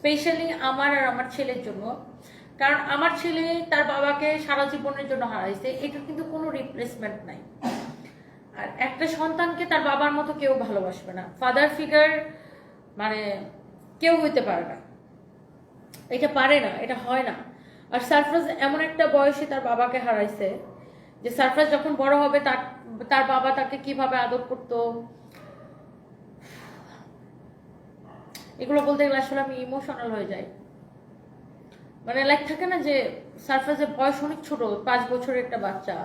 Specially আমার আর আমার ছেলের জন্য। কারণ আমার ছেলে তার বাবাকে সারা জীবনের জন্য হারাইছে এটা কিন্তু কোনো রিপ্লেসমেন্ট নাই। আর একটা সন্তানকে তার বাবার মতো কেউ ভালোবাসবে না। ফাদার ফিগার মানে কেউ হইতে পারে না। এটা পারে না, এটা হয় না। আর সারফরাজ এমন একটা বয়সে তার বাবাকে হারাইছে যে সারফরাজ যখন বড় হবে তার তার বাবা তাকে কীভাবে আদর করতো এগুলো বলতে গেলে আসলে আমি ইমোশনাল হয়ে যাই। মানে লাইক থাকে না যে সারফরাজের বয়স অনেক ছোট, পাঁচ বছরের একটা বাচ্চা।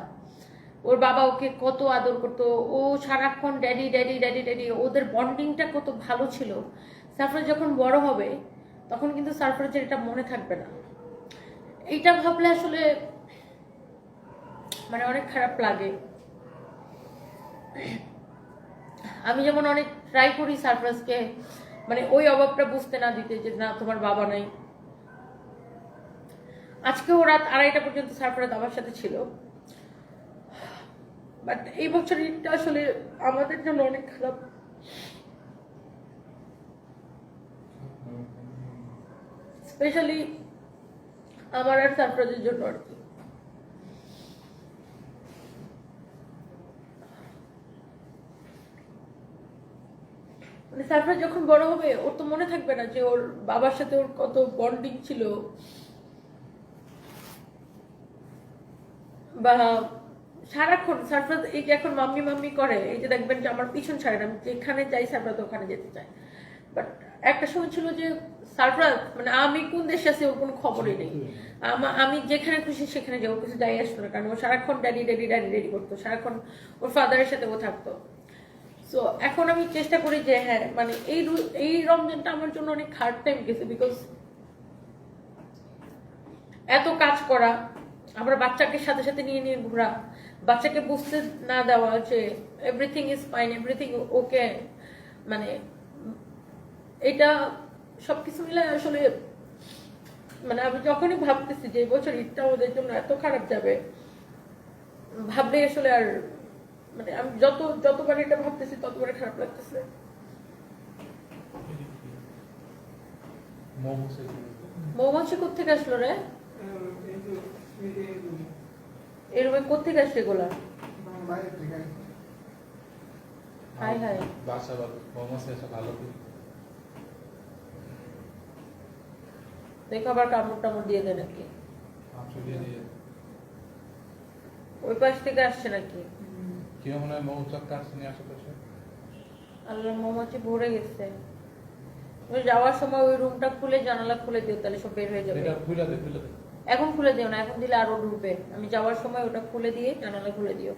ওর বাবা ওকে কত আদর করতো, ও সারাক্ষণ ড্যাডি ড্যাডি ড্যাডি ড্যাডি ওদের বন্ডিংটা কত ভালো ছিল। সারফরাজ যখন বড় হবে, তখন কিন্তু সারফরাজের এটা মনে থাকবে না। এইটা ভাবলে আসলে মানে অনেক খারাপ লাগে। আমি যেমন অনেক ট্রাই করি সারফরাজকে মানে ওই অভাবটা বুঝতে না দিতে যে না, তোমার বাবা নাই। আজকেও রাত আড়াইটা পর্যন্ত সারফরাজ আমার সাথে ছিল। বাট এই বছর ঈদটা আসলে আমাদের জন্য অনেক খারাপ। স্পেশালি আমার আর সারফরাজের জন্য আর কি। মানে সারফরাজ যখন বড় হবে, ওর তো মনে থাকবে না যে ওর বাবার সাথে ওর কত বন্ডিং ছিল। বা সারাক্ষণ সারফরাজ এই যে এখন মাম্মি মাম্মি করে, এই যে দেখবেন যে আমার পিছন ছাড়ে না, আমি যেখানে যাই সারফরাজ ওখানে যেতে চাই। বাট একটা সময় ছিল যে সারফরাজ মানে আমি কোন দেশে আছি ওর কোনো খবরই নেই। আমা- যেখানে খুশি সেখানে যাব, কিছু যাই আসতো না, কারণ ও সারাক্ষণ ড্যাডি ড্যাডি ড্যাডি ড্যাডি করতো, সারাক্ষণ ওর ফাদারের সাথে ও থাকতো। সো এখন আমি চেষ্টা করি যে হ্যাঁ মানে এই এই রমজানটা আমার জন্য অনেক হার্ড টাইম গেছে বিকজ এত কাজ করা আমরা বাচ্চাকে সাথে সাথে নিয়ে নিয়ে ঘোরা, বাচ্চাকে বুঝতে না দেওয়া যে everything is fine everything okay মানে এটা সবকিছু মিলে আসলে মানে আমি যখনই ভাবতেছি যে এবছর ঈদটা ওদের জন্য এত খারাপ যাবে ভাবলে আসলে আর মানে আমি যত যতবার এটা ভাবতেছি ততবার খারাপ লাগতেছে। মৌমাছি কোথেকে আসলো রে? এই রুমে কোথেকে আসছে এগুলা? Hi hi. বাসা ভালো মোহাম্মদ এসে ভালো কি? দেখো আবার কামড় টামড় দিয়ে দেয় নাকি। মাংস দিয়ে দিয়ে। ওই পাশ থেকে আসছে নাকি? কেউ মনে হয় মৌচাক কাটছে নিয়ে আশেপাশে আল্লাহ মৌমাছি ভরে গেছে। ওই যাওয়ার সময় ওই রুমটা খুলে জানালা খুলে দিও তাহলে সব বের হয়ে যাবে। এটা খুলে দে খুলে দে। এখন খুলে দিও না এখন দিলে আরও ঢুকবে। আমি যাওয়ার সময় ওটা খুলে দিয়ে জানালা খুলে দিও।